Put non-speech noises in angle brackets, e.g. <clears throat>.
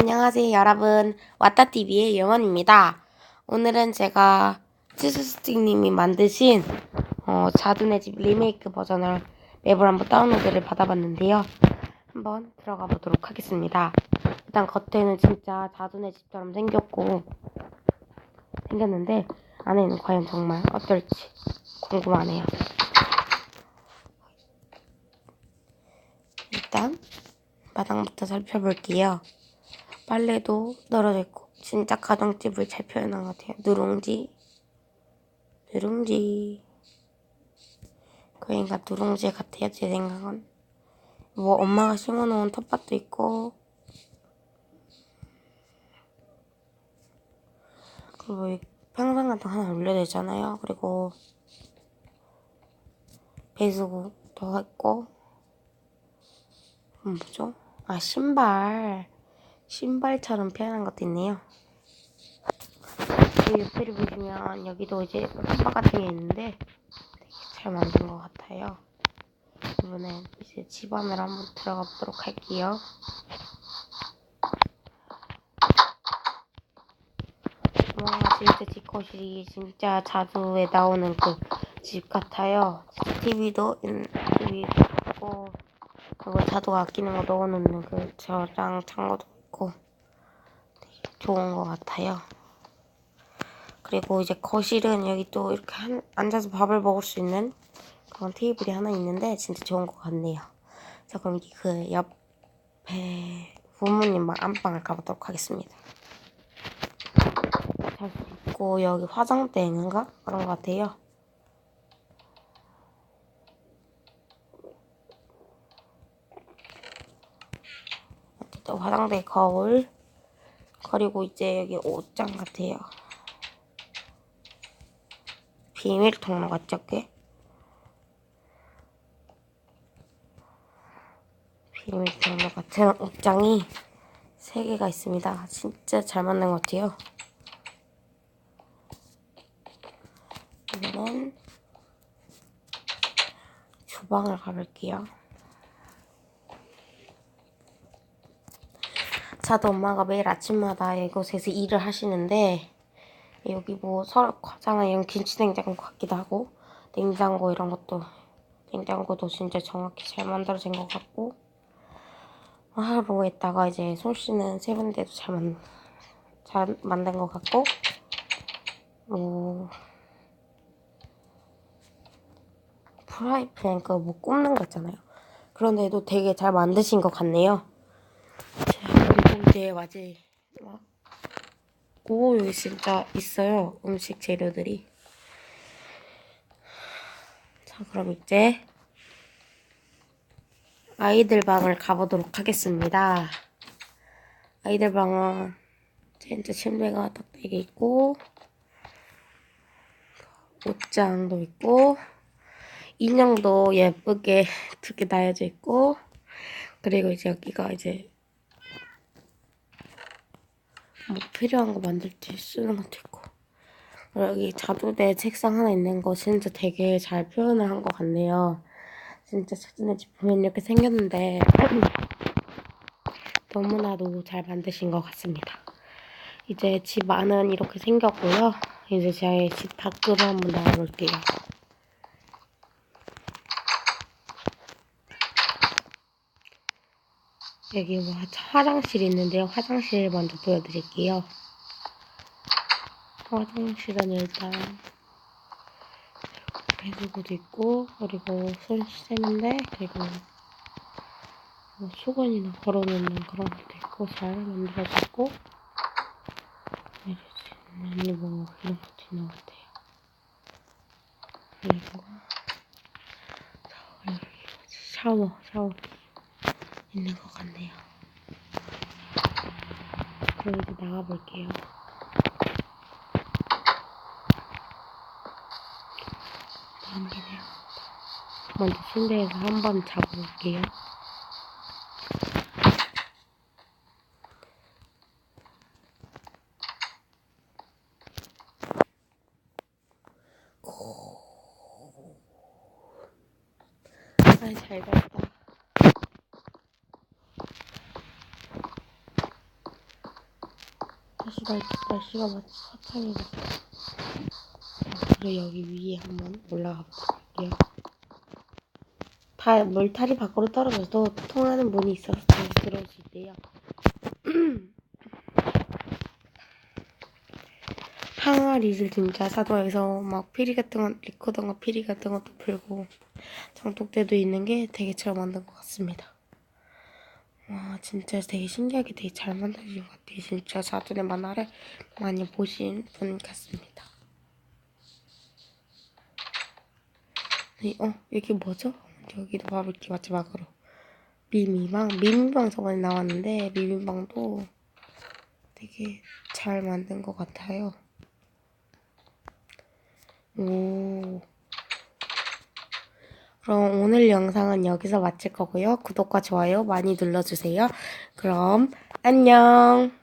안녕하세요 여러분. 왔다TV의 영원입니다. 오늘은 제가 치즈스틱님이 만드신 어, 자두네 집 리메이크 버전을 맵을 한번 다운로드를 받아봤는데요. 한번 들어가 보도록 하겠습니다. 일단 겉에는 진짜 자두네 집처럼 생겼고 생겼는데 안에는 과연 정말 어떨지 궁금하네요. 일단 마당부터 살펴볼게요 빨래도 널어져 있고 진짜 가정집을 잘 표현한 것 같아요. 누룽지, 누룽지. 그러니까 누룽지 같아요. 제 생각은. 뭐 엄마가 심어놓은 텃밭도 있고 그리고 이 평상 같은 거 하나 올려야 되잖아요. 그리고 배수구도 있고 음, 뭐죠? 아 신발 신발처럼 표현한 것도 있네요. 이 옆에를 보시면 여기도 이제 텃밭 같은 게 있는데 되게 잘 만든 것 같아요. 이번엔 이제 집 안으로 한번 들어가 보도록 할게요. 와 진짜 집것이 진짜 자두에 나오는 그 집 같아요. TV도 TV 있고 그리고 자두가 아끼는 거 넣어놓는 그 저장 창고도 좋은 것 같아요. 그리고 이제 거실은 여기 또 이렇게 한, 앉아서 밥을 먹을 수 있는 그런 테이블이 하나 있는데 진짜 좋은 것 같네요. 자 그럼 그 옆에 부모님 안방을 가보도록 하겠습니다. 잘 있고 여기 화장대인가 그런 것 같아요. 또 화장대 거울 그리고 이제 여기 옷장 같아요. 비밀 통로 같죠, 꽤? 비밀 통로 같은 옷장이 3개가 있습니다. 진짜 잘 맞는 것 같아요. 이번엔 주방을 가볼게요. 저도 엄마가 매일 아침마다 이곳에서 일을 하시는데 여기 뭐 서랍 과자나 이런 김치냉장고 같기도 하고 냉장고 이런 것도 냉장고도 진짜 정확히 잘 만들어진 것 같고 하루에다가 이제 손 씻는 세면대도 잘, 만, 잘 만든 것 같고 뭐 프라이팬 그뭐 굽는 거 있잖아요. 그런데도 되게 잘 만드신 것 같네요 네, 맞아요. 오, 여기 진짜 있어요. 음식 재료들이. 자, 그럼 이제 아이들 방을 가보도록 하겠습니다. 아이들 방은 진짜 침대가 딱 되게 있고 옷장도 있고 인형도 예쁘게 두개 달려져 있고 그리고 이제 여기가 이제 뭐 필요한 거 만들 때 쓰는 것도 있고 여기 자두대 책상 하나 있는 거 진짜 되게 잘 표현을 한 것 같네요. 진짜 집 보면 이렇게 생겼는데 <clears throat> 너무나도 잘 만드신 것 같습니다. 이제 집 안은 이렇게 생겼고요. 이제 제 집 밖으로 한번 나가볼게요. 여기 뭐 화장실이 있는데요. 화장실 먼저 보여드릴게요. 화장실은 일단 배수구도 있고 그리고 손 씻는데 그리고 뭐 수건이나 걸어놓는 그런 것도 있고 잘 만들어졌고 아니 뭐 이런 것도 있는 것 같아요. 그리고 샤워 샤워 있는 것 같네요. 그럼 이제 나가볼게요. 안되네요. 먼저 침대에서 한 번 자고 올게요. 아, 잘 잤다. 다시 날, 날씨가 마치 화창해졌어. 그래 여기 위에 한번 올라가 볼게요. 다 물탈이 밖으로 떨어져도 통하는 문이 있어서 다시 들어올 수 있대요. <clears throat> 항아리를 진짜 사도에서 막 피리 같은 건 리코더가 피리 같은 것도 풀고 장독대도 있는 게 되게 잘 만든 것 같습니다. 와 진짜 되게 신기하게 되게 잘 만들어진 것 같아요. 진짜 사돈의 만화를 많이 보신 분 같습니다. 네, 어 이게 뭐죠? 여기도 봐볼게 마지막으로 미미방 미미방 저번에 나왔는데 미미방도 되게 잘 만든 것 같아요. 오. 그럼 오늘 영상은 여기서 마칠 거고요. 구독과 좋아요 많이 눌러주세요. 그럼 안녕.